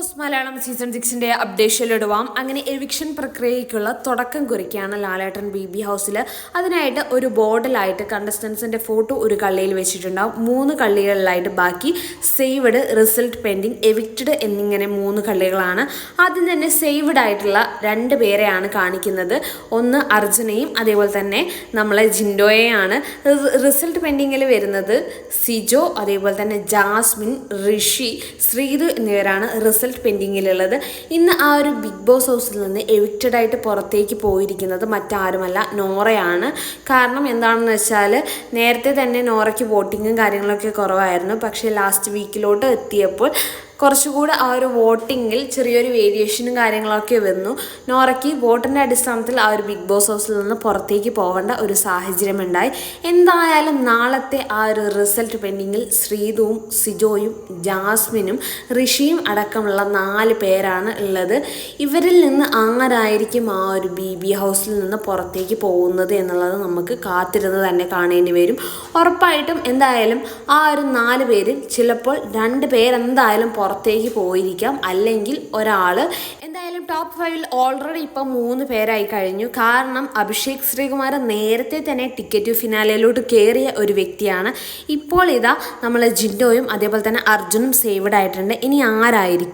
Boss Malayalam season സിക്സിന്റെ അപ്ഡേഷനിലിടുവാം അങ്ങനെ എവിക്ഷൻ പ്രക്രിയയ്ക്കുള്ള തുടക്കം കുറിക്കുകയാണ് ലാലേട്ടൻ ബി ബി ഹൗസിൽ അതിനായിട്ട് ഒരു ബോർഡിലായിട്ട് കണ്ടസ്റ്റൻസിന്റെ ഫോട്ടോ ഒരു കള്ളിയിൽ വെച്ചിട്ടുണ്ടാവും. മൂന്ന് കള്ളികളിലായിട്ട് ബാക്കി സേവ്ഡ് റിസൾട്ട് പെൻഡിങ് എവിക്റ്റഡ് എന്നിങ്ങനെ മൂന്ന് കള്ളികളാണ്. ആദ്യം തന്നെ സേവ്ഡ് ആയിട്ടുള്ള രണ്ട് പേരെയാണ് കാണിക്കുന്നത്. ഒന്ന് അർജുനയും അതേപോലെ തന്നെ നമ്മളെ ജിൻഡോയെയാണ്. റിസൾട്ട് പെൻഡിങ്ങിൽ വരുന്നത് സിജോ അതേപോലെ തന്നെ ജാസ്മിൻ ഋഷി ശ്രീതു എന്നിവരാണ്. റിസൾട്ട് പെൻഡിങ്ങിലുള്ളത്. ഇന്ന് ആ ഒരു ബിഗ് ബോസ് ഹൗസിൽ നിന്ന് എവിക്റ്റഡ് ആയിട്ട് പുറത്തേക്ക് പോയിരിക്കുന്നത് മറ്റാരുമല്ല നോറയാണ്. കാരണം എന്താണെന്ന് വെച്ചാൽ നേരത്തെ തന്നെ നോറയ്ക്ക് വോട്ടിങ്ങും കാര്യങ്ങളൊക്കെ കുറവായിരുന്നു. പക്ഷേ ലാസ്റ്റ് വീക്കിലോട്ട് എത്തിയപ്പോൾ കുറച്ചുകൂടെ ആ ഒരു വോട്ടിങ്ങിൽ ചെറിയൊരു വേരിയേഷനും കാര്യങ്ങളൊക്കെ വന്നു. നോറയ്ക്ക് വോട്ടിന്റെ അടിസ്ഥാനത്തിൽ ആ ഒരു ബിഗ് ബോസ് ഹൗസിൽ നിന്ന് പുറത്തേക്ക് പോകേണ്ട ഒരു സാഹചര്യം ഉണ്ടായി എന്തായാലും നാളത്തെ ആ ഒരു റിസൾട്ട് പെൻഡിങ്ങിൽ ശ്രീതുവും സിജോയും ജാസ്മിനും ഋഷിയും അടക്കമുള്ള നാല് പേരാണ് ഉള്ളത്. ഇവരിൽ നിന്ന് ആരായിരിക്കും ആ ഒരു ബി ബി ഹൗസിൽ നിന്ന് പുറത്തേക്ക് പോകുന്നത് എന്നുള്ളത് നമുക്ക് കാത്തിരുന്ന് തന്നെ കാണേണ്ടി വരും. ഉറപ്പായിട്ടും എന്തായാലും ആ ഒരു നാല് പേരിൽ ചിലപ്പോൾ രണ്ട് പേരെന്തായാലും പുറത്തേക്ക് പോയിരിക്കാം. അല്ലെങ്കിൽ ഒരാൾ എന്തായാലും ടോപ്പ് ഫൈവിൽ ഓൾറെഡി ഇപ്പം മൂന്ന് പേരായി കഴിഞ്ഞു. കാരണം അഭിഷേക് ശ്രീകുമാർ നേരത്തെ തന്നെ ടിക്കറ്റ് ഫിനാലയിലോട്ട് കയറിയ ഒരു വ്യക്തിയാണ്. ഇപ്പോൾ ഇതാ നമ്മൾ ജിൻഡോയും അതേപോലെ തന്നെ അർജുനും സേവ്ഡ് ആയിട്ടുണ്ട്. ഇനി ആരായിരിക്കും?